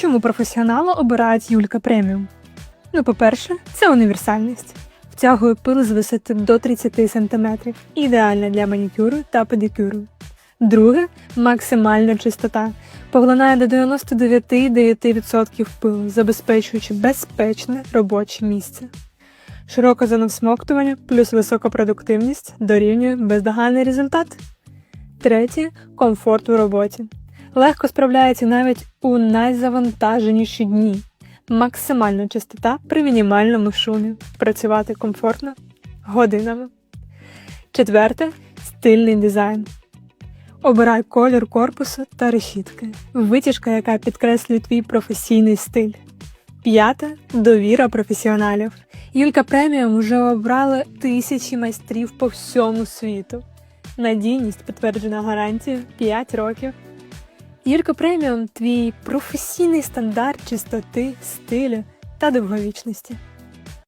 Чому професіонали обирають Юлька преміум? Ну, по-перше, це універсальність. Втягує пил з висоти до 30 см, ідеальна для манікюру та педикюру. Друге максимальна чистота. Поглинає до 99,9% пилу, забезпечуючи безпечне робоче місце. Широка зона всмоктування плюс висока продуктивність дорівнює бездоганний результат. Третє комфорт у роботі. Легко справляється навіть у найзавантаженіші дні. Максимальна чистота при мінімальному шумі. Працювати комфортно годинами. Четверте стильний дизайн. Обирай колір корпусу та решітки. Витяжка, яка підкреслює твій професійний стиль. П'яте довіра професіоналів. Юлька преміум вже обрали тисячі майстрів по всьому світу. Надійність підтверджена гарантією 5 років. Юлька преміум твій професійний стандарт чистоти, стилю та довговічності.